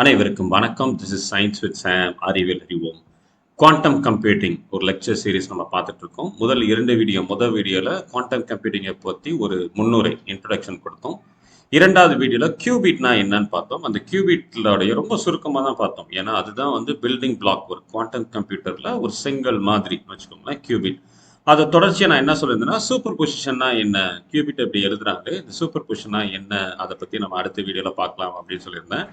அனைவருக்கும் வணக்கம். This is science with Sam அறிவியல் அறிவோம். குவாண்டம் கம்ப்யூட்டிங் ஒரு லெக்சர் சீரிஸ் நம்ம பார்த்துட்டு இருக்கோம் முதல் இரண்டு வீடியோ முதல் வீடியோவில் குவாண்டம் கம்ப்யூட்டிங்கை பற்றி ஒரு முன்னுரை இன்ட்ரடக்ஷன் கொடுத்தோம். இரண்டாவது வீடியோவில் கியூபிட்னா என்னன்னு பார்த்தோம். அந்த கியூபிட்லோடைய ரொம்ப சுருக்கமாக தான் பார்த்தோம். ஏன்னா அதுதான் வந்து பில்டிங் பிளாக் ஒரு குவாண்டம் கம்ப்யூட்டரில் ஒரு செங்கல் மாதிரி வச்சுக்கோங்களேன் கியூபிட் அதை தொடர்ச்சியாக நான் என்ன சொல்லியிருந்தேன்னா சூப்பர் பொசிஷன்னா என்ன? கியூபிட் எப்படி எழுதுறாங்களே இந்த சூப்பர் பொசிஷனா என்ன? அதை பற்றி நம்ம அடுத்த வீடியோவில் பார்க்கலாம் அப்படின்னு சொல்லியிருந்தேன்.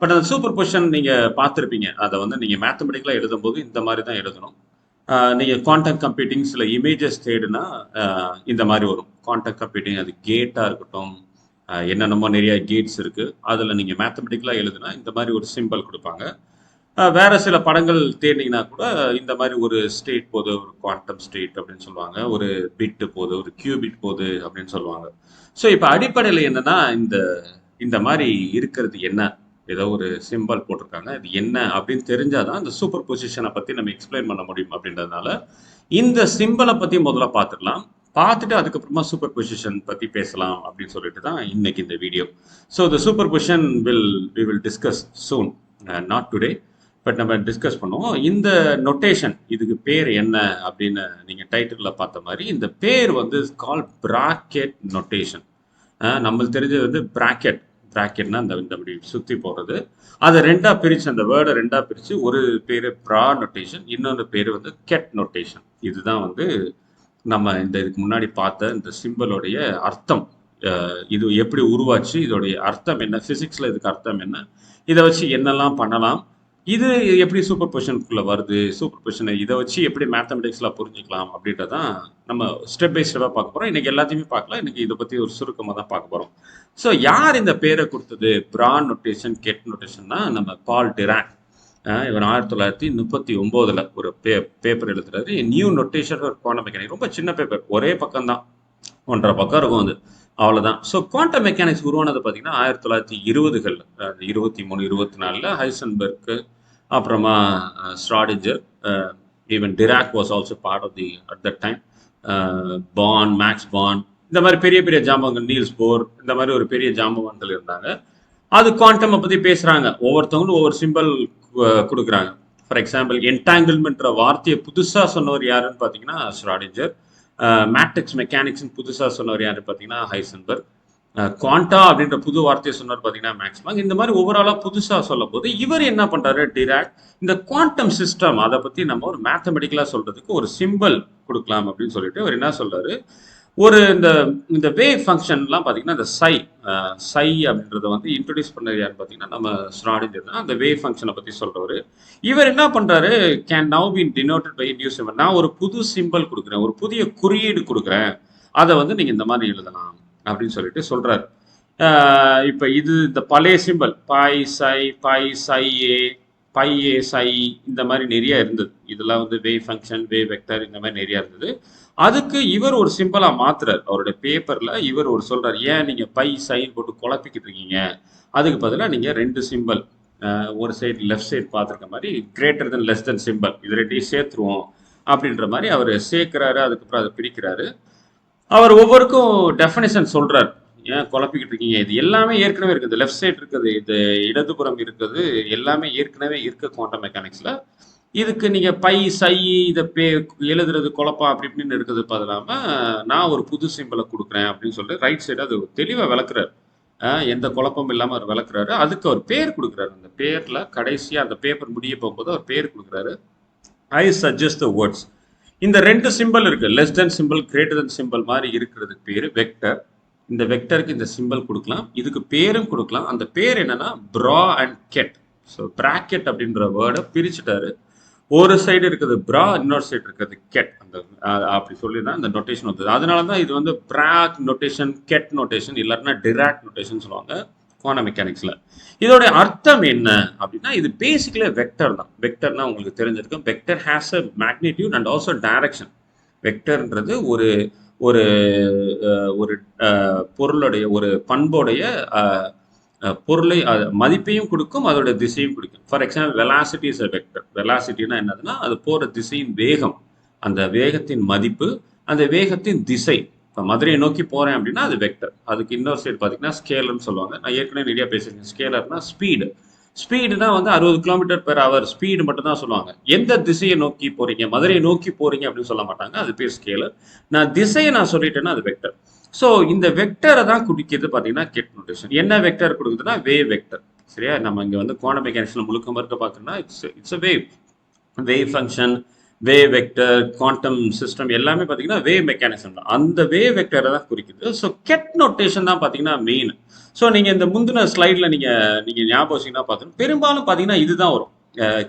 பட் அந்த சூப்பர் பொசிஷன் நீங்கள் பார்த்துருப்பீங்க. அதை வந்து நீங்கள் மேத்தமெட்டிக்கலாக எழுதும்போது இந்த மாதிரி தான் எழுதணும். நீங்கள் குவாண்டம் கம்ப்யூட்டிங் சில இமேஜஸ் தேடுனா இந்த மாதிரி வரும். குவாண்டம் கம்ப்யூட்டிங் அது கேட்டாக இருக்கட்டும். என்னென்னமோ நிறைய கேட்ஸ் இருக்குது அதில் நீங்கள் மேத்தமெட்டிக்கலாக எழுதுனா இந்த மாதிரி ஒரு சிம்பிள் கொடுப்பாங்க. வேற சில படங்கள் தேடினீங்கன்னா கூட இந்த மாதிரி ஒரு ஸ்டேட் போது ஒரு குவாண்டம் ஸ்டேட் அப்படின்னு சொல்லுவாங்க. ஒரு பிட்டு போது ஒரு கியூபிட் போது அப்படின்னு சொல்லுவாங்க. ஸோ இப்போ அடிப்படையில் என்னன்னா இந்த இந்த மாதிரி இருக்கிறது என்ன? ஏதோ ஒரு சிம்பல் போட்டிருக்காங்க. இது என்ன அப்படின்னு தெரிஞ்சாதான் அந்த சூப்பர் பொசிஷனை பற்றி நம்ம எக்ஸ்பிளைன் பண்ண முடியும் அப்படின்றதுனால இந்த சிம்பலை பற்றி முதல்ல பார்த்துக்கலாம் பார்த்துட்டு அதுக்கப்புறமா சூப்பர் பொசிஷன் பற்றி பேசலாம் அப்படின்னு சொல்லிட்டு தான் இன்னைக்கு இந்த video so the superposition will we will discuss soon not today but நம்ம டிஸ்கஸ் பண்ணுவோம். இந்த நொட்டேஷன் இதுக்கு பேர் என்ன அப்படின்னு நீங்கள் டைட்டிலில் பார்த்த மாதிரி இந்த பேர் வந்து கால் பிராக்கெட் நொட்டேஷன் நம்மளுக்கு தெரிஞ்சது வந்து பிராக்கெட் பிராக்கெட்னா அந்த இந்த அப்படி சுற்றி போடுறது. அதை ரெண்டாக பிரித்து அந்த வேர்டை ரெண்டாக பிரித்து ஒரு பேர் ப்ரா நொட்டேஷன் இன்னொன்று பேர் வந்து கெட் நொட்டேஷன் இதுதான் வந்து நம்ம இந்த இதுக்கு முன்னாடி பார்த்த இந்த சிம்பிளோடைய அர்த்தம். இது எப்படி உருவாச்சு இதோடைய அர்த்தம் என்ன ஃபிசிக்ஸில் இதுக்கு அர்த்தம் என்ன இதை வச்சு என்னெல்லாம் பண்ணலாம் இது எப்படி சூப்பர் பொசிஷனுக்குள்ள வருது? சூப்பர் பொசிஷனை இதை வச்சு எப்படி மேத்தமெட்டிக்ஸ்லாம் புரிஞ்சுக்கலாம் அப்படின்றதான் நம்ம ஸ்டெப் பை ஸ்டெப்பாக பார்க்க போகிறோம் இன்னைக்கு எல்லாத்தையுமே பார்க்கலாம். இன்றைக்கி இதை பற்றி ஒரு சுருக்கமாக தான் பார்க்க போகிறோம் ஸோ யார் இந்த பேரை கொடுத்தது? பிரான் நொட்டேஷன் கெட் நொட்டேஷன்னா நம்ம பால் டிரான் இவர் ஆயிரத்தி தொள்ளாயிரத்தி முப்பத்தி ஒம்போதில் ஒரு பே பேப்பர் எழுதுறாரு. நியூ நொட்டேஷன் ஒரு குவாண்டம் மெக்கானிக் ரொம்ப சின்ன பேப்பர் ஒரே பக்கம் தான் ஒன்றரை பக்கம் இருக்கும் அது. அவ்வளோதான் ஸோ குவாண்டம் மெக்கானிக்ஸ் உருவானது பார்த்தீங்கன்னா ஆயிரத்தி தொள்ளாயிரத்தி இருபதுகள் இருபத்தி மூணு இருபத்தி நாலில் ஹைசன்பர்க்கு அப்புறமா Schrodinger even Dirac was also part of the at that time Born Max Born இந்த மாதிரி பெரிய பெரிய ஜாம்பவங்கள் நீல்ஸ் போர் இந்த மாதிரி ஒரு பெரிய ஜாம்பவான்கள் இருந்தாங்க. அது குவாண்டம் பற்றி பேசுகிறாங்க ஒவ்வொருத்தவங்களும் ஒவ்வொரு சிம்பிள் கொடுக்குறாங்க. ஃபார் எக்ஸாம்பிள் என்டாங்கிள்மெண்ட்ற வார்த்தையை புதுசாக சொன்னவர் யாருன்னு பார்த்தீங்கன்னா ஸ்ராடிஞ்சர் மேட்ரிக்ஸ் மெக்கானிக்ஸ்னு புதுசாக சொன்னவர் யார் பார்த்தீங்கன்னா ஹைசன்பர்க். குவாண்டா அப்படின்ற புது வார்த்தையை சொன்னார் பார்த்தீங்கன்னா மேக்ஸிமம் இந்த மாதிரி ஓவராலாக புதுசாக சொல்லும் போது இவர் என்ன பண்ணுறாரு டிராக்? இந்த குவாண்டம் சிஸ்டம் அதை பற்றி நம்ம ஒரு மேத்தமெட்டிக்கலாக சொல்கிறதுக்கு ஒரு சிம்பிள் கொடுக்கலாம் அப்படின்னு சொல்லிட்டு அவர் என்ன சொல்றாரு ஒரு இந்த இந்த வேவ் ஃபங்க்ஷன்லாம் பார்த்தீங்கன்னா இந்த சை சை அப்படின்றத வந்து இன்ட்ரடியூஸ் பண்ணது யாருன்னு பார்த்தீங்கன்னா நம்ம ஸ்ராடிஞ்சர் தான். அந்த வேவ் ஃபங்க்ஷனை பற்றி சொல்கிறவர் இவர் என்ன பண்ணுறாரு can now been denoted by new symbol நான் ஒரு புது சிம்பிள் கொடுக்குறேன். ஒரு புதிய குறியீடு கொடுக்குறேன். அதை வந்து நீங்கள் இந்த மாதிரி எழுதலாம் அப்படின்னு சொல்லிட்டு சொல்கிறாரு இப்போ இது இந்த பழைய simple bye psi phi psi A phi A psi இந்த மாதிரி நிறைய இருந்தது. இதெல்லாம் வந்து வே ஃபங்க்ஷன் வே வெக்டர் இந்த மாதிரி நிறையா இருந்தது. அதுக்கு இவர் ஒரு சிம்பிளா மாத்துறார். அவருடைய பேப்பரில் இவர் ஒரு சொல்றார் ஏன் நீங்கள் பை சைன் போட்டு குழப்பிக்கிட்டு இருக்கீங்க? அதுக்கு பதிலாக நீங்கள் ரெண்டு சிம்பிள் ஒரு சைடு லெஃப்ட் சைடு பார்த்துருக்க மாதிரி greater than less than symbol இது ரெண்டையும் சேர்த்துருவோம். அப்படின்ற மாதிரி அவர் சேர்க்குறாரு அதுக்கப்புறம் அதை பிரிக்கிறாரு அவர் ஒவ்வொருக்கும் டெஃபினேஷன் சொல்றாரு. ஏன் குழப்பிக்கிட்டு இருக்கீங்க? இது எல்லாமே ஏற்கனவே இருக்குது. லெஃப்ட் சைடு இருக்குது இது இடதுபுறம் இருக்குது. எல்லாமே ஏற்கனவே இருக்க குவாண்டம் மெக்கானிக்ஸில் இதுக்கு நீங்கள் பை சை இதை பே எழுதுறது குழப்பம் அப்படி இப்படின்னு இருக்கிறது பதிலாமல் நான் ஒரு புது சிம்பிளை கொடுக்குறேன் அப்படின்னு சொல்லிட்டு ரைட் சைடு அது தெளிவாக விளக்குறாரு. எந்த குழப்பமும் இல்லாமல் அவர் விளக்குறாரு. அதுக்கு அவர் பேர் கொடுக்குறாரு. அந்த பேரில் கடைசியாக அந்த பேப்பர் முடிய போகும்போது அவர் பேர் கொடுக்குறாரு. ஐ சஜஸ்ட் த வேர்ட்ஸ் இந்த ரெண்டு சிம்பிள் இருக்குது less than symbol greater than symbol மாதிரி இருக்கிறதுக்கு பேர் வெக்டர் இந்த வெக்டருக்கு இந்த சிம்பிள் கொடுக்கலாம். இதுக்கு பேரும் கொடுக்கலாம். அந்த பேர் என்னன்னா ப்ரா அண்ட் கெட் ஸோ ப்ராக்கெட் அப்படின்ற வேர்டை பிரிச்சுட்டாரு. ஒரு சைடு இருக்கிறது ப்ரா இன்னொரு சைடு இருக்கிறது கெட் அந்த அப்படி சொல்லி தான் இந்த நொட்டேஷன் வந்தது. அதனால தான் இது வந்து bra ket notation ket notation இல்லைன்னா டிராக் நொட்டேஷன் சொல்லுவாங்க குவான மெக்கானிக்ஸில் இதோட அர்த்தம் என்ன அப்படின்னா இது பேசிக்கலி வெக்டர் தான். வெக்டர்னா உங்களுக்கு தெரிஞ்சிருக்கும். Vector has a magnitude and also direction வெக்டர்ன்றது ஒரு ஒரு ஒரு பொருளுடைய ஒரு பண்புடைய பொருளை மதிப்பையும் கொடுக்கும் அதோட திசையும் கொடுக்கும். For example velocity is a vector வெலாசிட்டினா என்னதுன்னா அது போகிற திசையின் வேகம். அந்த வேகத்தின் மதிப்பு அந்த வேகத்தின் திசை. இப்போ மதுரையை நோக்கி போகிறேன் அப்படின்னா அது வெக்டர் அதுக்கு இன்னொரு சைடு பார்த்தீங்கன்னா ஸ்கேலர்னு சொல்லுவாங்க. நான் ஏற்கனவே நிறையா பேசியிருக்கேன். ஸ்கேலர்னா ஸ்பீடு ஸ்பீடுனா வந்து அறுபது கிலோமீட்டர் பெர் ஹவர் ஸ்பீடு மட்டும் தான் சொல்லுவாங்க. எந்த திசையை நோக்கி போறீங்க? மதுரையை நோக்கி போறீங்க அப்படின்னு சொல்ல மாட்டாங்க. அது பேர் ஸ்கேலு நான் திசையை நான் சொல்லிட்டேன்னா அது வெக்டர் ஸோ இந்த வெக்டரை தான் குடிக்கிறது பார்த்தீங்கன்னா கெட் நோட்டேஷன் என்ன வெக்டர் கொடுக்குதுன்னா வேவ் வெக்டர் சரியா? நம்ம இங்கே வந்து குவாண்டம் மெக்கானிக்ஸில் முழுக்க மறுக்க பார்க்கணும்னா it's it's a wave wave function wave vector quantum system எல்லாமே பார்த்தீங்கன்னா வே மெக்கானிசம் தான். அந்த வே வெக்டரை தான் குறிக்குது. ஸோ கெட் நோட்டேஷன் தான் பார்த்தீங்கன்னா மெயின் ஸோ நீங்கள் இந்த முந்தின ஸ்லைடில் நீங்கள் நீங்கள் ஞாபகம் வச்சிங்கன்னா பார்த்தீங்கன்னா பெரும்பாலும் பார்த்தீங்கன்னா இதுதான் வரும்.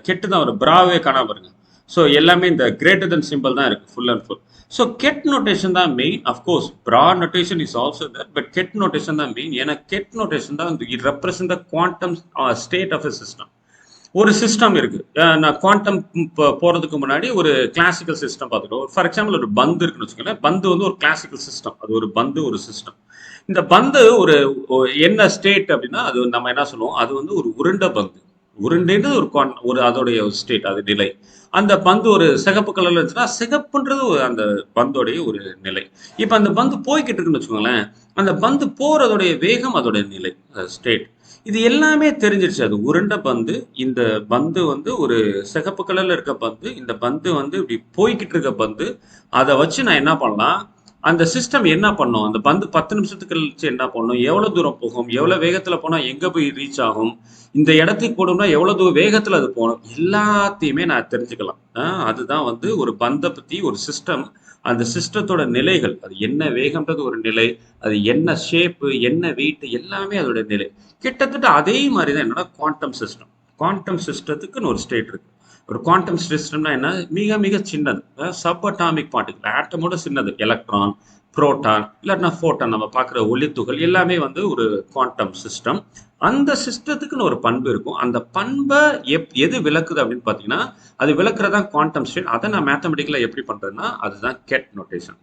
கெட்டு தான் வரும். பிராவே காணாம பாருங்க ஸோ எல்லாமே இந்த கிரேட்டர் தென் சிம்பிள் தான் இருக்குது full and full so ket notation தான் main of course bra notation is also that but ket notation தான் மெயின் ஏன்னா கெட் நோட்டேஷன் தான் it represent the quantum state of a system ஒரு system இருக்கு. நான் quantum போறதுக்கு முன்னாடி ஒரு கிளாசிக்கல் சிஸ்டம் பார்த்துட்டோம் ஃபார் எக்ஸாம்பிள் ஒரு பந்து இருக்குன்னு வச்சுக்கோங்களேன். பந்து வந்து ஒரு கிளாசிக்கல் சிஸ்டம் அது ஒரு பந்து ஒரு சிஸ்டம் இந்த பந்து ஒரு என்ன ஸ்டேட் அப்படின்னா அது நம்ம என்ன சொல்லுவோம்? அது வந்து ஒரு உருண்டை பந்து. உருண்டைன்னு ஒரு குவான் ஒரு அதோடைய ஒரு ஸ்டேட் அது நிலை. அந்த பந்து ஒரு சிகப்பு கலர்ல இருந்துச்சுன்னா சிகப்புன்றது ஒரு அந்த பந்தோடைய ஒரு நிலை. இப்போ அந்த பந்து போய்கிட்டு இருக்குன்னு வச்சுக்கோங்களேன். அந்த பந்து போறதோடைய வேகம் அதோடைய நிலை ஸ்டேட் இது எல்லாமே தெரிஞ்சிருச்சு. அது உருண்டை பந்து. இந்த பந்து வந்து ஒரு சிகப்பு கலர்ல இருக்க பந்து. இந்த பந்து வந்து இப்படி போய்கிட்டு இருக்க பந்து. அதை வச்சு நான் என்ன பண்ணலாம்? அந்த சிஸ்டம் என்ன பண்ணும்? அந்த பந்து பத்து நிமிஷத்துக்கு கழிச்சு என்ன பண்ணும்? எவ்வளோ தூரம் போகும்? எவ்வளோ வேகத்தில் போனால் எங்கே போய் ரீச் ஆகும்? இந்த இடத்துக்கு போகணும்னா எவ்வளோ தூரம் வேகத்தில் அது போகணும்? எல்லாத்தையுமே நான் தெரிஞ்சுக்கலாம். அதுதான் வந்து ஒரு பந்தை பற்றி ஒரு சிஸ்டம் அந்த சிஸ்டத்தோட நிலைகள். அது என்ன வேகம்ன்றது ஒரு நிலை. அது என்ன ஷேப்பு என்ன வெயிட் எல்லாமே அதோட நிலை. கிட்டத்தட்ட அதே மாதிரி தான் என்னன்னா குவாண்டம் சிஸ்டம் குவாண்டம் சிஸ்டத்துக்குன்னு ஒரு ஸ்டேட் இருக்கு. ஒரு குவாண்டம் சிஸ்டம்னா என்ன? மிக மிக சின்னது. சப் அட்டாமிக் பார்ட்டிகல் ஆட்டமோட சின்னது. எலக்ட்ரான் புரோட்டான் இல்லாட்டினா ஃபோட்டான் நம்ம பார்க்குற ஒளித்துகள் எல்லாமே வந்து ஒரு குவாண்டம் சிஸ்டம் அந்த சிஸ்டத்துக்குன்னு ஒரு பண்பு இருக்கும். அந்த பண்பை எப் எது விளக்குது அப்படின்னு பார்த்தீங்கன்னா அது விளக்குறதான் குவாண்டம் ஸ்டேட் அதை நான் மேத்தமெட்டிக்கலாக எப்படி பண்ணுறேன்னா அதுதான் கெட் நோட்டேஷன்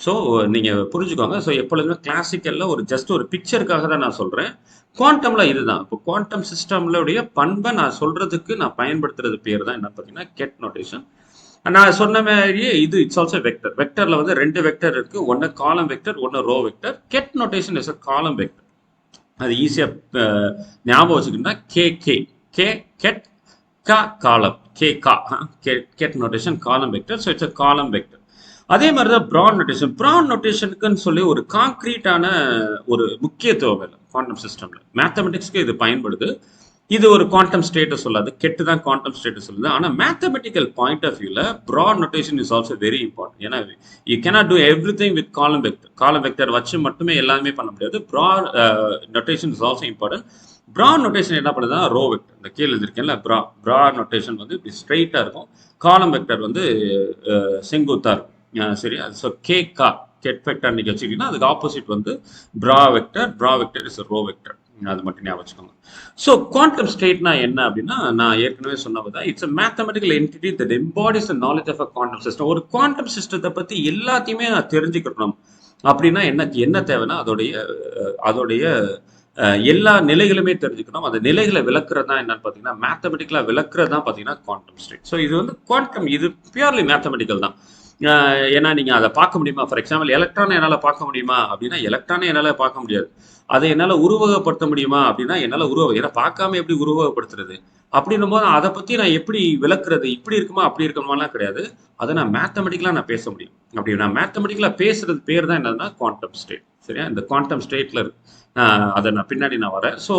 ஸோ நீங்கள் புரிஞ்சுக்கோங்க. ஸோ எப்பொழுதுமே கிளாசிக்கலில் ஒரு ஜஸ்ட் ஒரு பிக்சருக்காக தான் நான் சொல்கிறேன் குவாண்டம்ல இதுதான். இப்போ குவாண்டம் சிஸ்டம்லுடைய பண்பை நான் சொல்றதுக்கு நான் பயன்படுத்துறது பேர் தான் என்ன பார்த்தீங்கன்னா கெட் நோட்டேஷன் நான் சொன்ன மாதிரியே இது இட்ஸ் ஆல்சோ வெக்டர் வெக்டர்ல வந்து ரெண்டு வெக்டர் இருக்கு. ஒன்று காலம் வெக்டர் ஒன்று row vector ket notation is a column vector அது ஈஸியாக ஞாபகம் வச்சுக்கிட்டா கே கே கே கெட் கா காலம் கே கா ket notation column vector so it's a column vector அதே மாதிரி தான் ப்ராட் நொட்டேஷன் ப்ராட் நொட்டேஷனுக்குன்னு சொல்லி ஒரு காங்க்ரீட்டான ஒரு முக்கியத்துவம் இல்லை குவாண்டம் சிஸ்டம்ல மேத்தமெட்டிக்ஸ்க்கு இது பயன்படுது. இது ஒரு குவாண்டம் ஸ்டேட்டஸ் சொல்லாது. கெட்டு தான் குவாண்டம் ஸ்டேட்டஸ் சொல்லுது. ஆனால் மேத்தமெட்டிக்கல் பாயிண்ட் ஆஃப் வியூவில் bra notation is also very important ஏன்னா you cannot do every thing with column vector column vector வச்சு மட்டுமே எல்லாமே பண்ண முடியாது. Bra notation is also important bra notation என்ன பண்ணுதுன்னா ரோ வெக்டர் இந்த கீழே இருக்கேன்ல ப்ரா ப்ராட் நொட்டேஷன் வந்து இப்படி ஸ்ட்ரைட்டாக இருக்கும். காலம் வெக்டர் வந்து uh, செங்குத்தாக இருக்கும். சரி. ஸோ கே கா கெட் வெக்டர் நீங்கள் வச்சுக்கிட்டீங்கன்னா அதுக்கு ஆப்போசிட் வந்து ப்ரா வெக்டர் ப்ரா வெக்டர் இஸ் ரோ வெக்டர் அது மட்டும் ஞாபகம் வச்சுக்கோங்க. ஸோ குவாண்டம் ஸ்டேட்னா என்ன அப்படின்னா நான் ஏற்கனவே சொன்னது it's a mathematical entity that embodies the knowledge of a quantum system ஒரு குவாண்டம் சிஸ்டத்தை பற்றி எல்லாத்தையுமே நான் தெரிஞ்சுக்கணும் அப்படின்னா என்ன என்ன தேவைன்னா அதோடைய அதோடைய எல்லா நிலைகளுமே தெரிஞ்சுக்கணும். அந்த நிலைகளை விளக்குறது தான் என்னன்னு பார்த்தீங்கன்னா மேத்தமெட்டிக்கலாக விளக்குறது தான் பார்த்தீங்கன்னா குவாண்டம் ஸ்டேட் ஸோ இது வந்து குவாண்டம் இது பியூர்லி மேத்தமெட்டிக்கல் தான். ஏன்னா நீங்கள் அதை பார்க்க முடியுமா? ஃபார் எக்ஸாம்பிள் எலக்ட்ரானை என்னால் பார்க்க முடியுமா? அப்படின்னா எலக்ட்ரானை என்னால் பார்க்க முடியாது. அதை என்னால் உருவகப்படுத்த முடியுமா? அப்படின்னா என்னால் உருவ ஏன்னா பார்க்காம எப்படி உருவகப்படுத்துறது? அப்படின்னும் போது அதை பற்றி நான் எப்படி விளக்குறது? இப்படி இருக்குமா? அப்படி இருக்குமாலாம் கிடையாது. அதை நான் மேத்தமெட்டிக்கலாக நான் பேச முடியும். அப்படி நான் மேத்தமெட்டிக்கலாக பேசுறது பேர் தான் என்னதுன்னா குவாண்டம் ஸ்டேட் சரியா? இந்த குவாண்டம் ஸ்டேட்டில் அதை நான் பின்னாடி நான் வரேன். ஸோ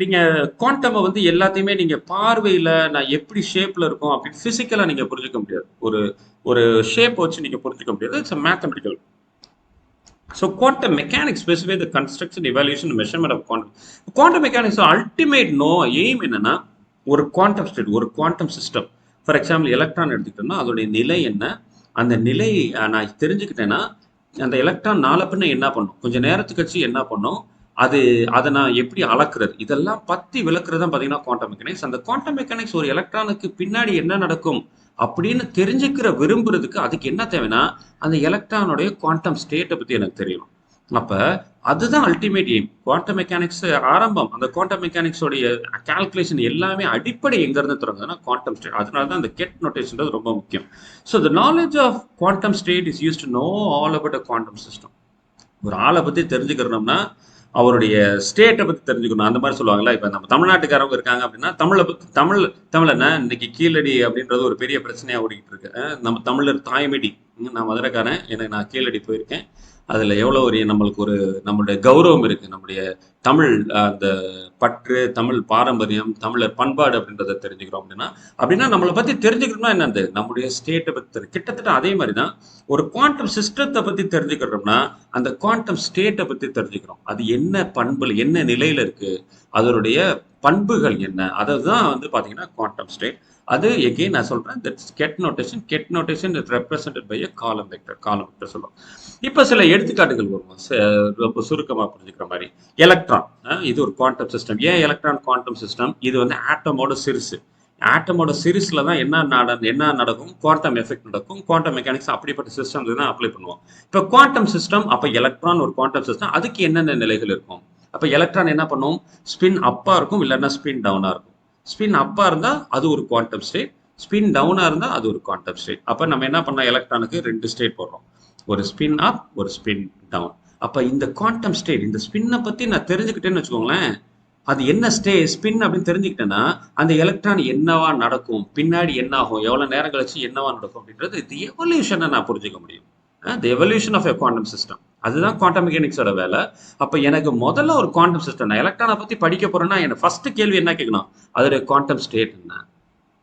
நீங்கள் குவாண்டமை வந்து எல்லாத்தையுமே நீங்கள் பார்வையில் நான் எப்படி ஷேப்பில் இருக்கும் அப்படின்னு ஃபிசிக்கலாக நீங்கள் புரிஞ்சுக்க முடியாது. ஒரு ஒரு ஷேப் வச்சு நீங்கள் புரிஞ்சுக்க முடியாது. It's mathematical so quantum mechanics specify the construction evolution measurement of quantum quantum mechanics ultimate no aim என்னன்னா ஒரு குவாண்டம் ஸ்டேட் ஒரு quantum system for example electron எடுத்துக்கிட்டோம்னா அதோடைய நிலை என்ன? அந்த நிலை நான் தெரிஞ்சுக்கிட்டேன்னா அந்த எலக்ட்ரான் நாளை பின்ன என்ன பண்ணும்? கொஞ்சம் நேரத்துக்கு வச்சு என்ன பண்ணும்? அது அதை நான் எப்படி அளக்குறது? இதெல்லாம் பத்தி விளக்குறது தான் பார்த்தீங்கன்னா குவாண்டம் மெக்கானிக்ஸ் அந்த குவாண்டம் மெக்கானிக்ஸ் ஒரு எலக்ட்ரானுக்கு பின்னாடி என்ன நடக்கும்? அப்படின்னு தெரிஞ்சுக்கிற விரும்புறதுக்கு அதுக்கு என்ன தேவைன்னா அந்த எலக்ட்ரானுடைய குவாண்டம் ஸ்டேட்டை பற்றி எனக்கு தெரியணும். அப்போ அதுதான் அல்டிமேட் எய்ம் குவாண்டம் மெக்கானிக்ஸ் ஆரம்பம். அந்த குவாண்டம் மெக்கானிக்ஸோடைய கால்குலேஷன் எல்லாமே அடிப்படை எங்கேருந்து தொடங்குதுன்னா குவாண்டம் ஸ்டேட் அதனால தான் அந்த கெட் நோட்டேஷன் ரொம்ப முக்கியம். So the knowledge of quantum state is use to know all about a quantum system ஒரு ஆளை பற்றி தெரிஞ்சுக்கிறோம்னா அவருடைய ஸ்டேட்டை பற்றி தெரிஞ்சுக்கணும். அந்த மாதிரி சொல்லுவாங்கல்ல இப்போ நம்ம தமிழ்நாட்டுக்காரவங்க இருக்காங்க அப்படின்னா தமிழை பத்தி தமிழ் தமிழ் இன்னைக்கு கீழடி அப்படின்றது ஒரு பெரிய பிரச்சனையாக ஓடிக்கிட்டு இருக்கு. நம்ம தமிழர் தாய்மடி. நான் மதுரைக்காரன் எனக்கு நான் கீழடி போயிருக்கேன். அதில் எவ்வளோ ஒரு நம்மளுக்கு ஒரு நம்மளுடைய கௌரவம் இருக்குது நம்முடைய தமிழ் அந்த பற்று தமிழ் பாரம்பரியம் தமிழர் பண்பாடு அப்படின்றத தெரிஞ்சுக்கிறோம் அப்படின்னா அப்படின்னா நம்மளை பற்றி தெரிஞ்சுக்கணும்னா என்னது? நம்முடைய ஸ்டேட்டை பற்றி கிட்டத்தட்ட அதே மாதிரி தான் ஒரு குவாண்டம் சிஸ்டத்தை பற்றி தெரிஞ்சுக்கிறோம்னா அந்த குவாண்டம் ஸ்டேட்டை பற்றி தெரிஞ்சுக்கிறோம். அது என்ன பண்பில் என்ன நிலையில இருக்கு? அதனுடைய பண்புகள் என்ன? அதை தான் வந்து பார்த்தீங்கன்னா குவாண்டம் ஸ்டேட் அது எகெயின் நான் சொல்றேன் that's ket notation ket notation is represent by a column vector column vector சொல்லுவோம் இப்போ சில எடுத்துக்காட்டுகள் வரும்? ரொம்ப சுருக்கமாக புரிஞ்சுக்கிற மாதிரி. எலக்ட்ரான் இது ஒரு குவாண்டம் சிஸ்டம் ஏன் எலக்ட்ரான் குவாண்டம் சிஸ்டம் இது வந்து ஆட்டமோட சிறுசு. ஆட்டமோட சிரிஸில் தான் என்ன நட என்ன நடக்கும்? குவாண்டம் எஃபெக்ட் நடக்கும். குவாண்டம் மெக்கானிக்ஸ் அப்படிப்பட்ட சிஸ்டம் தான் அப்ளை பண்ணுவோம். இப்போ குவாண்டம் சிஸ்டம் அப்போ எலக்ட்ரான் ஒரு குவாண்டம் சிஸ்டம் அதுக்கு என்னென்ன நிலைகள் இருக்கும்? அப்போ எலக்ட்ரான் என்ன பண்ணும்? ஸ்பின் அப்பா இருக்கும் இல்லைன்னா ஸ்பின் டவுனாக இருக்கும். ஸ்பின் அப்பா இருந்தா அது ஒரு குவாண்டம் ஸ்டேட் ஸ்பின் டவுனா இருந்தா அது ஒரு குவாண்டம் ஸ்டேட் அப்போ நம்ம என்ன பண்ணலாம்? எலக்ட்ரானுக்கு ரெண்டு ஸ்டேட் போடுறோம். ஒரு ஸ்பின் அப் ஒரு ஸ்பின் டவுன் அப்போ இந்த குவாண்டம் ஸ்டேட் இந்த ஸ்பின்னை பத்தி நான் தெரிஞ்சுக்கிட்டேன்னு வச்சுக்கோங்களேன். அது என்ன ஸ்டே ஸ்பின் அப்படின்னு தெரிஞ்சுக்கிட்டேன்னா அந்த எலக்ட்ரான் என்னவா நடக்கும்? பின்னாடி என்ன ஆகும்? எவ்வளவு நேரம் கழிச்சு என்னவா நடக்கும் அப்படின்றது இது எவல்யூஷனை நான் புரிஞ்சுக்க முடியும். The evolution of a quantum system அதுதான் குவாண்டம் மெக்கானிக்ஸோட வேலை. அப்போ எனக்கு முதல்ல ஒரு குவாண்டம் சிஸ்டம் நான் எலக்ட்ரானை பற்றி படிக்க போகிறேன்னா எனக்கு ஃபஸ்ட்டு கேள்வி என்ன கேட்கணும்? அதோடைய குவாண்டம் ஸ்டேட் என்ன?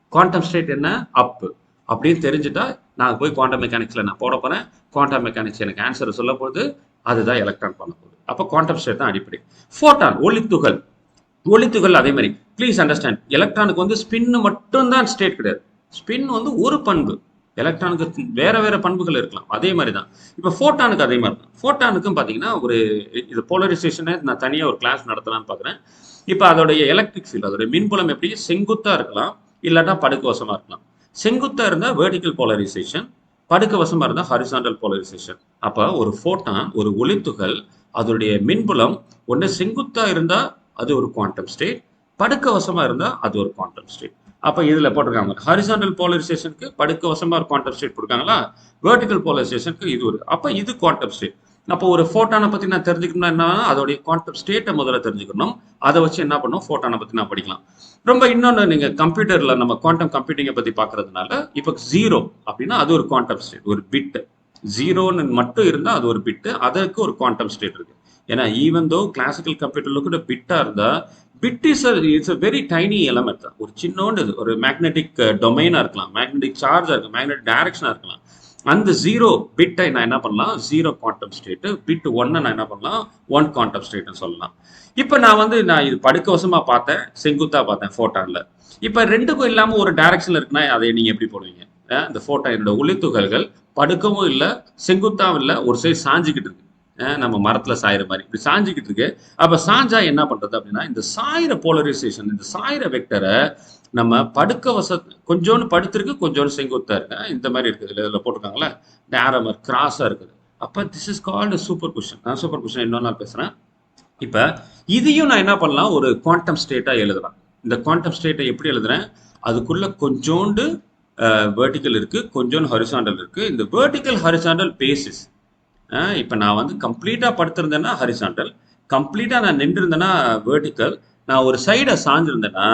குவாண்டம் ஸ்டேட் என்ன? அப்பு அப்படின்னு தெரிஞ்சுட்டா நான் போய் குவாண்டம் மெக்கானிக்ஸில் நான் போட போகிறேன் குவாண்டம் மெக்கானிக்ஸ் எனக்கு ஆன்சர் சொல்ல போகுது. அதுதான் எலக்ட்ரான் பண்ண போகுது. அப்போ குவாண்டம் ஸ்டேட் தான் அடிப்படை. ஃபோட்டான் ஒளித்துகள். ஒளித்துகள் அதே மாதிரி. ப்ளீஸ் அண்டர்ஸ்டாண்ட் எலக்ட்ரானுக்கு வந்து ஸ்பின்னு மட்டும்தான் ஸ்டேட் கிடையாது. ஸ்பின் வந்து ஒரு பண்பு. எலக்ட்ரானுக்கு வேற வேற பண்புகள் இருக்கலாம். அதே மாதிரி தான் இப்போ ஃபோட்டானுக்கு அதே மாதிரி தான் ஃபோட்டானுக்கும் பார்த்தீங்கன்னா ஒரு இது போலரைசேஷனை நான் தனியாக ஒரு கிளாஸ் நடத்தலாம்னு பார்க்குறேன் இப்போ அதோடைய எலக்ட்ரிக் ஃபீல்டு அதோடைய மின்புலம் எப்படி? செங்குத்தாக இருக்கலாம். இல்லாட்டா படுக்கவசமாக இருக்கலாம். செங்குத்தாக இருந்தால் வேர்டிக்கல் போலரைசேஷன் படுக்கவசமாக இருந்தால் ஹரிசாண்டல் போலரைசேஷன் அப்போ ஒரு ஃபோட்டான் ஒரு ஒளித்துகள் அதோடைய மின்புலம் ஒன்று செங்குத்தாக இருந்தால் அது ஒரு குவாண்டம் ஸ்டேட் படுக்கவசமாக இருந்தால் அது ஒரு குவாண்டம் ஸ்டேட் அப்போ இதில் போட்டிருக்காங்க. ஹரிசாண்டல் போலரைசேஷனுக்கு படுக்கவசமா ஒரு குவாண்டம் ஸ்டேட் கொடுக்காங்களா? வேர்டிக்கல் போலரைசேஷனுக்கு இது ஒரு. அப்போ இது குவாண்டம் ஸ்டேட் அப்போ ஒரு ஃபோட்டானை பற்றி நான் தெரிஞ்சுக்கணும்னா என்ன அதோடைய குவாண்டம் ஸ்டேட்டை முதல்ல தெரிஞ்சுக்கணும். அதை வச்சு என்ன பண்ணும் ஃபோட்டானை பற்றி நான் படிக்கலாம். ரொம்ப இன்னொன்று நீங்கள் கம்ப்யூட்டரில் நம்ம குவாண்டம் கம்ப்யூட்டிங்கை பற்றி பார்க்கறதுனால இப்போ ஜீரோ அப்படின்னா அது ஒரு குவாண்டம் ஸ்டேட் ஒரு பிட்டு ஜீரோன்னு மட்டும் இருந்தால் அது ஒரு பிட்டு அதற்கு ஒரு குவாண்டம் ஸ்டேட் இருக்கு. ஏன்னா ஈவன் தோ கிளாசிக்கல் கம்ப்யூட்டரில் கூட பிட்டாக இருந்தால் bit is it's a very tiny element தான் ஒரு சின்னோண்டு இது. ஒரு மேக்னெட்டிக் டொமைனாக uh, இருக்கலாம் மேக்னெட்டிக் சார்ஜாக இருக்கலாம். மேக்னெட்டிக் டைரக்ஷனாக இருக்கலாம். அந்த ஜீரோ பிட்டை நான் என்ன பண்ணலாம்? ஜீரோ குவாண்டம் ஸ்டேட்டு பிட் ஒன்னை நான் என்ன பண்ணலாம்? ஒன் குவாண்டம் ஸ்டேட்னு சொல்லலாம். இப்போ நான் வந்து நான் இது படுக்கவசமாக பார்த்தேன். செங்குத்தாக பார்த்தேன் ஃபோட்டானில் இப்போ ரெண்டுக்கும் இல்லாமல் ஒரு டைரக்ஷனில் இருக்குன்னா அதை நீங்கள் எப்படி போடுவீங்க? இந்த ஃபோட்டோ என்னோட ஒளித்துகள்கள் படுக்கவும் இல்லை செங்குத்தாவும் இல்லை ஒரு சைடு சாஞ்சிக்கிட்டு இருக்கு. நம்ம மரத்துல சாயிற மாதிரி. இப்படி சாஞ்சிக்கிட்டு இருக்கு. அப்ப சாஞ்சா என்ன பண்றது அப்படின்னா இந்த சாயிற போலரைசேஷன் இந்த சாயிற வெக்டரை நம்ம படுக்க வச கொஞ்சோண்டு படுத்திருக்கு கொஞ்சோண்டு செங்குத்தா இருக்கு. இந்த மாதிரி இருக்குது. இதுல போட்டிருக்காங்களே டேரமர் கிராஸா இருக்குது. அப்ப this is called superposition நான் சூப்பர் கொஷன் இன்னொரு நாள் பேசுறேன். இப்ப இதையும் நான் என்ன பண்ணலாம்? ஒரு குவாண்டம் ஸ்டேட்டா எழுதலாம். இந்த குவாண்டம் ஸ்டேட்டை எப்படி எழுதுறேன்? அதுக்குள்ள கொஞ்சோண்டு வெர்டிக்கல் இருக்கு கொஞ்சோண்டு ஹரிசாண்டல் இருக்கு. இந்த வெர்டிக்கல் ஹரிசாண்டல் பேசிஸ் இப்போ நான் வந்து கம்ப்ளீட்டாக படுத்திருந்தேன்னா ஹரிசாண்டல் கம்ப்ளீட்டாக நான் நின்றுருந்தேன்னா வேர்டிக்கல் நான் ஒரு சைடை சாஞ்சிருந்தேன்னா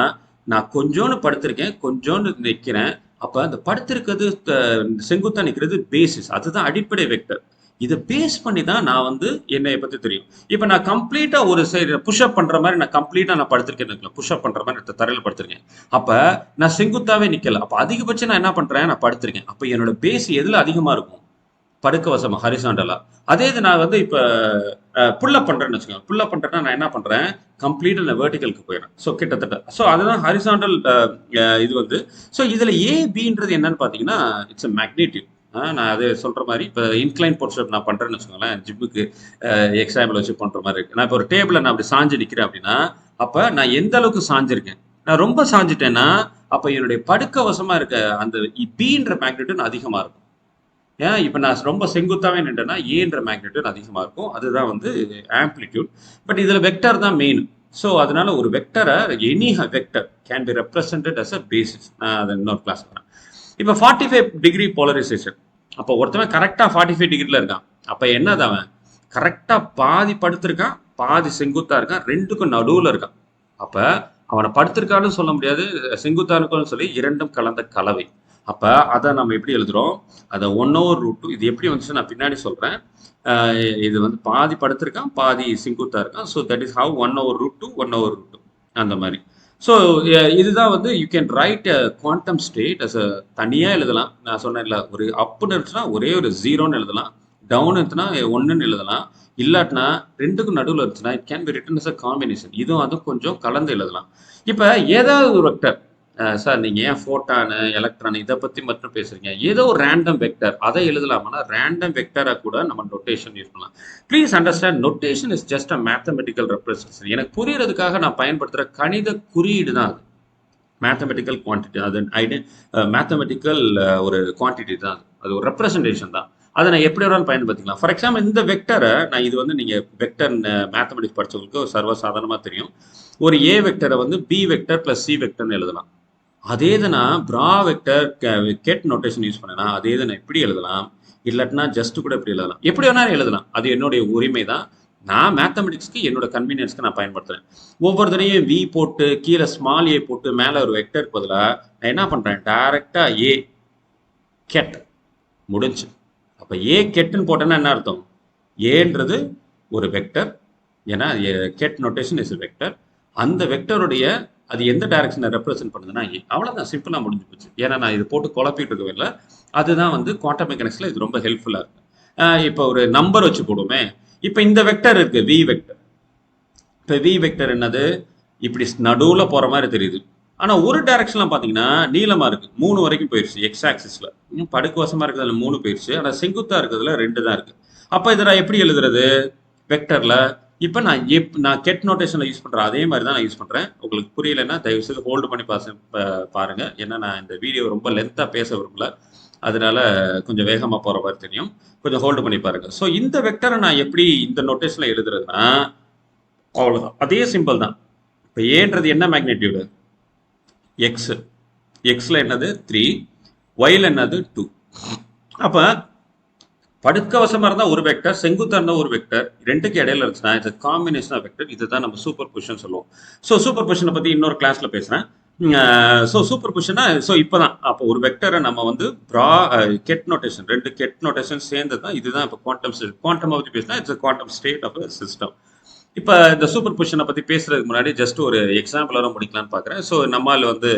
நான் கொஞ்சோன்னு படுத்திருக்கேன் கொஞ்சோன்னு நிற்கிறேன் அப்போ அந்த படுத்திருக்கிறது செங்குத்தாக செங்குத்தா நிற்கிறது பேசிஸ் அதுதான் அடிப்படை வெக்டர் இதை பேஸ் பண்ணி தான் நான் வந்து என்னை பற்றி தெரியும். இப்போ நான் கம்ப்ளீட்டாக ஒரு சைடு புஷ்அப் பண்ணுற மாதிரி நான் கம்ப்ளீட்டாக நான் படுத்திருக்கேன் புஷ்அப் பண்ணுற மாதிரி நான் தரையில் படுத்திருக்கேன். அப்போ நான் செங்குத்தாவே நிற்கல அப்போ அதிகபட்சம் நான் என்ன பண்ணுறேன் நான் படுத்திருக்கேன். அப்போ என்னோட பேஸ் எதில் அதிகமாக இருக்கும்? படுக்க வசமா ஹரிசாண்டலா அதே இது நான் வந்து இப்ப புல்லப் பண்றேன்னு வச்சுக்கோங்க. புல்லப் பண்றேன்னா நான் என்ன பண்றேன்? கம்ப்ளீட்டா நான் வெர்டிகலுக்கு போயிடுறேன். ஸோ கிட்டத்தட்ட. ஸோ அதுதான் ஹரிசாண்டல் இது வந்து. ஸோ இதுல ஏபின்றது என்னன்னு பாத்தீங்கன்னா இட்ஸ் அ மேக்னெட்டிவ் நான் அது சொல்ற மாதிரி இப்போ இன்க்ளைன் போர்ஷன் நான் பண்றேன்னு வச்சுக்கோங்களேன். ஜிம்முக்கு எக்ஸாம்பிள் வச்சு பண்ற மாதிரி இருக்கு. நான் இப்போ ஒரு டேபிள நான் அப்படி சாஞ்சு நிக்கிறேன் அப்படின்னா அப்ப நான் எந்த அளவுக்கு சாஞ்சிருக்கேன்? நான் ரொம்ப சாஞ்சிட்டேன்னா அப்ப என்னுடைய படுக்க வசமா இருக்க அந்த பீன்ற மேக்னெட்டு அதிகமா இருக்கும். ஏன்? இப்போ நான் ரொம்ப செங்குத்தாவே நின்றேன்னா ஏன்ற மேக்னெட்டின் அதிகமாக இருக்கும். அதுதான் வந்து ஆம்ப்ளிடியூட் பட் இதில் வெக்டர் தான் மெயின் ஸோ அதனால ஒரு வெக்டரை any vector can be represented as a basis நான் அதை இன்னொரு கிளாஸ் வரேன் இப்போ ஃபார்ட்டி ஃபைவ் டிகிரி போலரைசேஷன் அப்போ ஒருத்தவன் கரெக்டாக ஃபார்ட்டி ஃபைவ் டிகிரியில் இருக்கான். அப்போ என்னது அவன்? கரெக்டாக பாதி படுத்திருக்கான் பாதி செங்குத்தா இருக்கான் ரெண்டுக்கும் நடுவில் இருக்கான். அப்போ அவனை படுத்திருக்கான்னு சொல்ல முடியாது செங்குத்தா இருக்கான்னு சொல்லி இரண்டும் கலந்த கலவை. அப்ப அதை நம்ம எப்படி எழுதுறோம்? அதை ஒன் ஓவர் ரூட் டூ இது எப்படி வந்துச்சு நான் பின்னாடி சொல்றேன். இது வந்து பாதி படுத்திருக்கான் பாதி சிங்குத்தாக இருக்கான். So that is how one over root two one over root two அந்த மாதிரி. ஸோ இதுதான் வந்து you can write quantum state as a தனியாக எழுதலாம். நான் சொன்னேன்ல ஒரு அப்புன்னு இருந்துச்சுன்னா ஒரே ஒரு ஜீரோன்னு எழுதலாம். டவுன் இருந்துச்சுன்னா ஒன்றுன்னு எழுதலாம். இல்லாட்டினா ரெண்டுக்கும் நடுவில் இருந்துச்சுன்னா it can be written as a combination இதுவும் அதுவும் கொஞ்சம் கலந்து எழுதலாம். இப்போ ஏதாவது ஒரு வெக்டர் சார் நீங்கள் ஏன் ஃபோட்டானு எலக்ட்ரான் இதை பற்றி மட்டும் பேசுறீங்க? ஏதோ ஒரு ரேண்டம் வெக்டர் அதை எழுதலாமான்னா ரேண்டம் வெக்டரை கூட நம்ம நொட்டேஷன் யூஸ் பண்ணலாம். Please understand notation is just a mathematical representation எனக்கு புரியறதுக்காக நான் பயன்படுத்துகிற கணித குறியீடு தான் அது. மேத்தமெட்டிக்கல் குவான்டிட்டி அது ஐடி மேத்தமெட்டிக்கல் ஒரு குவான்டிட்டி தான் அது. அது ஒரு ரெப்ரஸன்டேஷன் தான். அதை நான் எப்படி வேணாலும் பயன்படுத்திக்கலாம். ஃபார் எக்ஸாம்பிள் இந்த வெக்டரை நான் இது வந்து நீங்கள் வெக்டர் மேத்தமெட்டிக்ஸ் படிச்சவங்களுக்கு ஒரு சர்வசாதாரணமாக தெரியும். ஒரு ஏ வெக்டரை வந்து பி வெக்டர் ப்ளஸ் சி வெக்டர்னு எழுதலாம். அதே இதை நான் ப்ரா வெக்டர் கெட் நோட்டேஷன் யூஸ் பண்ணேன்னா அதே இதை நான் இப்படி எழுதலாம். இல்லாட்டினா ஜஸ்ட் கூட இப்படி எழுதலாம். எப்படி வேணாலும் எழுதலாம். அது என்னுடைய உரிமை தான் நான் மேத்தமெட்டிக்ஸ்க்கு என்னோட கன்வீனியன்ஸ்க்கு நான் பயன்படுத்துறேன். ஒவ்வொரு தடையும் வி போட்டு கீழே ஸ்மால் ஏ போட்டு மேலே ஒரு வெக்டருக்கு பதிலாக நான் என்ன பண்ணுறேன் டைரெக்டாக ஏ கெட் முடிஞ்சு. அப்போ ஏ கெட்டுன்னு போட்டேன்னா என்ன அர்த்தம்? ஏன்றது ஒரு வெக்டர் ஏன்னா கெட் நோட்டேஷன் இஸ் வெக்டர் அந்த வெக்டருடைய அது எந்த டைரக்ஷனை ரெப்ரசென்ட் பண்ணுதுன்னா அவ்வளோதான் சிம்பிளாக முடிஞ்சு போச்சு. ஏன்னா நான் இது போட்டு குழப்பிட்டு இருக்கவே இல்லை. அதுதான் வந்து குவாண்டம் மெக்கானிக்ஸில் இது ரொம்ப ஹெல்ப்ஃபுல்லாக இருக்கு. ஆஹ் இப்போ ஒரு நம்பர் வச்சு போடுவோமே. இப்போ இந்த வெக்டர் இருக்கு வி வெக்டர் இப்போ வி வெக்டர் என்னது? இப்படி நடுவில் போகிற மாதிரி தெரியுது. ஆனால் ஒரு டைரக்ஷன்ல பார்த்தீங்கன்னா நீளமாக இருக்குது மூணு வரைக்கும் போயிடுச்சு எக்ஸ் ஆக்சிஸில் இன்னும் படுக்கு வசமாக இருக்கிறதுல மூணு போயிடுச்சு ஆனால் செங்குத்தாக இருக்கிறதுல ரெண்டு தான் இருக்குது அப்போ இதில் எப்படி எழுதுறது? வெக்டரில் இப்போ நான் எப் நான் கெட் நோட்டேஷனில் யூஸ் பண்ணுறேன் அதே மாதிரி தான் நான் யூஸ் பண்ணுறேன் உங்களுக்கு புரியலைன்னா தயவு செய்து ஹோல்டு பண்ணி பாச பாருங்கள் ஏன்னா நான் இந்த வீடியோ ரொம்ப லென்த்தாக பேச விரும்பல. அதனால கொஞ்சம் வேகமாக போகிற மாதிரி தெரியும். கொஞ்சம் ஹோல்டு பண்ணி பாருங்கள் ஸோ இந்த வெக்டரை நான் எப்படி இந்த நோட்டேஷனில் எழுதுறதுன்னா அவ்வளோதான் அதே சிம்பிள் தான். இப்போ ஏன்றது என்ன மேக்னெட்யூடு எக்ஸு எக்ஸில் என்னது? த்ரீ ஒயில் என்னது? டூ அப்போ படுக்கவசமாக இருந்தால் ஒரு வெக்டர் செங்குத்தா இருந்தால் ஒரு வெக்டர் ரெண்டுக்கு இடையில இருந்துச்சுன்னா இது காம்பினேஷன் ஆஃப் வெக்டர் இதுதான் நம்ம சூப்பர் பொசிஷன் சொல்லுவோம். ஸோ சூப்பர் பொசிஷனை பற்றி இன்னொரு கிளாஸில் பேசுகிறேன் ஸோ சூப்பர் பொசிஷனா ஸோ இப்போ தான் அப்போ ஒரு வெக்டரை நம்ம வந்து ப்ரா கெட் நோட்டேஷன் ரெண்டு கெட் நோட்டேஷன் சேர்ந்து தான் இதுதான் இப்போ குவாண்டம் குவாண்டம் பற்றி பேசினா it's quantum state of system இப்போ இந்த சூப்பர் பொசிஷனை பற்றி பேசுறதுக்கு முன்னாடி ஜஸ்ட் ஒரு எக்ஸாம்பிளோட முடிக்கலாம்னு பார்க்குறேன் ஸோ நம்மால் வந்து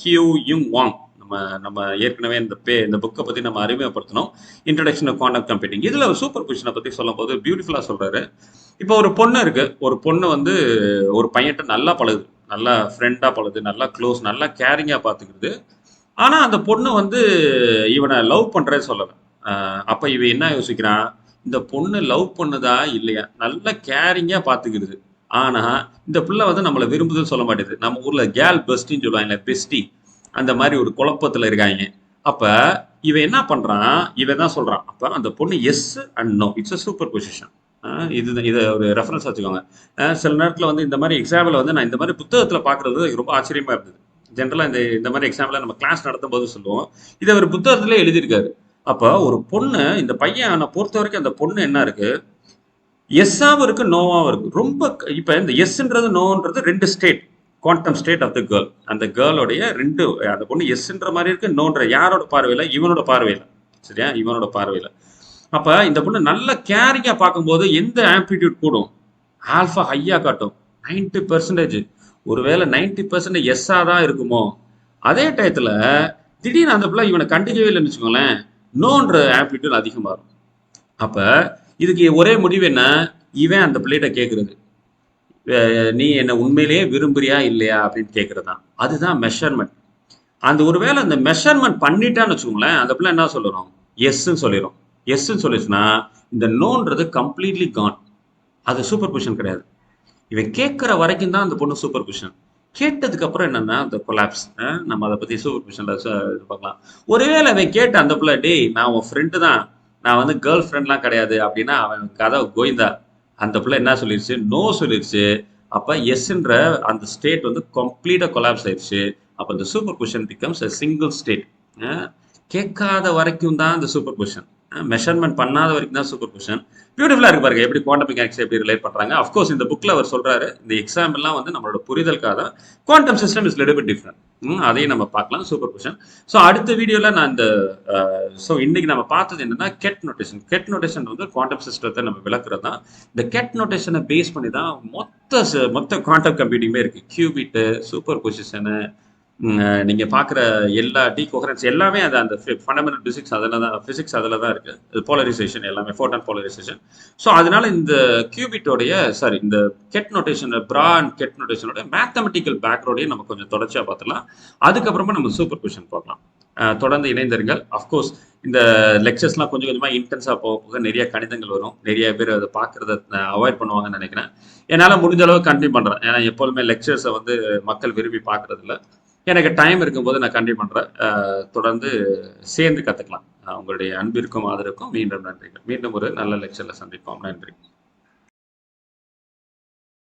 ஹியூ யுங் வாங் நம்ம நம்ம ஏற்கனவே இந்த பே இந்த புக்கை பற்றி நம்ம அறிமுகப்படுத்தணும் இன்ட்ரடக்ஷன் ஆஃப் குவாண்டம் கம்ப்யூட்டிங் இதில் சூப்பர் பொசிஷனை பற்றி சொல்லும்போது பியூட்டிஃபுல்லாக சொல்கிறாரு இப்போ ஒரு பொண்ணு இருக்கு. ஒரு பொண்ணு வந்து ஒரு பையன்கிட்ட நல்லா பழகுது. நல்லா ஃப்ரெண்டாக பழகுது. நல்லா க்ளோஸ் நல்லா கேரிங்காக பார்த்துக்கிறது ஆனால் அந்த பொண்ணு வந்து இவனை லவ் பண்ணுறேன்னு சொல்லலை. அப்போ இவன் என்ன யோசிக்கிறான்? இந்த பொண்ணு லவ் பண்ணுதா? இல்லையா? நல்லா கேரிங்காக பார்த்துக்கிறது ஆனால் இந்த பிள்ளை வந்து நம்மளை விரும்புதுன்னு சொல்ல மாட்டேது நம்ம ஊரில் கேல் பெஸ்டின்னு சொல்லுவாங்க பெஸ்டி அந்த மாதிரி ஒரு குழப்பத்தில் இருக்காங்க. அப்போ இவன் என்ன பண்ணுறான் இவன் தான் சொல்கிறான் அப்போ அந்த பொண்ணு yes and no it's a super position இது இதை ஒரு ரெஃபரன்ஸ் வச்சுக்கோங்க. சில நேரத்தில் வந்து இந்த மாதிரி எக்ஸாம்பிள் வந்து நான் இந்த மாதிரி புத்தகத்தில் பார்க்குறது ரொம்ப ஆச்சரியமாக இருந்தது. ஜென்ரலாக இந்த இந்த மாதிரி எக்ஸாம்பிளை நம்ம கிளாஸ் நடத்தும் போது சொல்லுவோம். இதை ஒரு புத்தகத்திலே எழுதியிருக்காரு. அப்போ ஒரு பொண்ணு இந்த பையனை பொறுத்த வரைக்கும் அந்த பொண்ணு என்ன இருக்கு? எஸ்ஸாகவும் இருக்கு நோவாகவும் இருக்கு. ரொம்ப இப்போ இந்த எஸ்ன்றது நோன்றது ரெண்டு state quantum state of the girl அந்த கேர்ளுடைய ரெண்டு அந்த பொண்ணு எஸ்ன்ற மாதிரி இருக்கு நோன்ற யாரோட பார்வையில்? இவனோட பார்வையில். சரியா? இவனோட பார்வையில். அப்போ இந்த பொண்ணு நல்ல கேரிங்காக பார்க்கும்போது எந்த ஆம்பிடியூட் கூடும்? ஆல்ஃபா ஹையாக காட்டும். 90% பெர்சன்டேஜ் ஒருவேளை 90% பெர்சன்டேஜ் தான் இருக்குமோ? அதே டயத்தில் திடீர்னு அந்த பிள்ளை இவனை கண்டிக்கவே இல்லைன்னு வச்சுக்கோங்களேன் நோன்ற ஆம்பிடியூட் அதிகமாகும். இருக்கும் இதுக்கு ஒரே முடிவு என்ன? இவன் அந்த பிள்ளைகிட்ட கேட்குறது நீ என்ன உண்மையிலேயே விரும்புறியா இல்லையா அப்படின்னு கேட்கறது தான் அதுதான் மெஷர்மெண்ட் அந்த ஒருவேளை அந்த மெஷர்மெண்ட் பண்ணிட்டான்னு வச்சுக்கோங்களேன் அந்த பிள்ளை என்ன சொல்லிடும் எஸ்ன்னு சொல்லிடும் எஸ்ன்னு சொல்லிச்சுன்னா இந்த நோன்றது கம்ப்ளீட்லி கான் அது சூப்பர் பொசிஷன் கிடையாது. இவன் கேட்குற வரைக்கும் தான் அந்த பொண்ணு சூப்பர் பொசிஷன் கேட்டதுக்கு அப்புறம் என்னன்னா அந்த கொலாப்ஸ் நம்ம அதை பத்தி சூப்பர் பொசிஷன்ல இது பார்க்கலாம். ஒருவேளை அவன் கேட்ட அந்த பிள்ளை டேய் நான் உன் ஃப்ரெண்டு தான். நான் வந்து கேர்ள் ஃப்ரெண்ட்லாம் கிடையாது. அப்படின்னா அவன் கதை கோவிந்தா அந்த பிள்ளை என்ன சொல்லிருச்சு? நோ சொல்லிருச்சு. அப்போ எஸ்ன்ற அந்த ஸ்டேட் வந்து கம்ப்ளீட்டாக கொலாப்ஸ் ஆயிடுச்சு அப்போ இந்த super position becomes a single state கேட்காத வரைக்கும் தான் இந்த சூப்பர் பொசிஷன் மெஷர்மெண்ட் பண்ணாத வரைக்கும் தான் சூப்பர் பொசிஷன் பியூட்டிஃபுல்லாக இருக்கு பாருங்க. எப்படி குவாண்டம் மெக்கானிக்ஸ் எப்படி ரிலேட் பண்ணுறாங்க அஃப்கோர்ஸ் இந்த புக்கில் அவர் சொல்கிறாரு இந்த எக்ஸாம்பிள்லாம் வந்து நம்மளோட புரிதலுக்காக தான் quantum system is little bit different அதையும் நம்ம பார்க்கலாம். சூப்பர் கொஷன் ஸோ அடுத்த வீடியோவில் நான் இந்த ஸோ இன்னைக்கு நம்ம பார்த்தது என்னன்னா கெட் நோட்டேஷன் கெட் நோட்டேஷன் வந்து குவாண்டம் சிஸ்டத்தை நம்ம விளக்குறது? தான் இந்த கெட் நோட்டேஷனை பேஸ் பண்ணி தான் மொத்த ச- மொத்த குவாண்டம் கம்ப்யூட்டிங்குமே இருக்கு. கியூபிட்டு சூப்பர் பொசிஷனு நீங்கள் பார்க்குற எல்லா டீகோஹரன்ஸ் எல்லாமே அது அந்த ஃபண்டமெண்டல் பிசிக்ஸ் அதில் தான் ஃபிசிக்ஸ் அதில் தான் இருக்குது போலரைசேஷன் எல்லாமே ஃபோட்டான் போலரைசேஷன் ஸோ அதனால இந்த கியூபிட்டோடைய சாரி இந்த ket notation bra and ket நோட்டேஷனோட mathematical பேக்ரவுண்டையும் நம்ம கொஞ்சம் தொடர்ச்சியாக பார்த்துலாம் அதுக்கப்புறமா நம்ம சூப்பர் கொஷன் பார்க்கலாம். தொடர்ந்து இணைந்திருங்கள். அஃப்கோர்ஸ் இந்த லெக்சர்ஸ்லாம் கொஞ்சம் கொஞ்சமாக இன்டென்ஸாக போக போக நிறைய கணிதங்கள் வரும். நிறைய பேர் அதை பார்க்குறத அவாய்ட் பண்ணுவாங்கன்னு நினைக்கிறேன். என்னால் முடிஞ்ச அளவு கண்டினியூ பண்ணுறேன் ஏன்னா எப்போதுமே லெக்சர்ஸை வந்து மக்கள் விரும்பி பார்க்குறதில்ல. எனக்கு டைம் இருக்கும்போது நான் கண்டி பண்ணுறேன் தொடர்ந்து சேர்ந்து கற்றுக்கலாம் உங்களுடைய அன்பிற்கும் ஆதரவுக்கும் மீண்டும் நன்றிகள். மீண்டும் ஒரு நல்ல லெக்சரில் சந்திப்போம். நன்றி.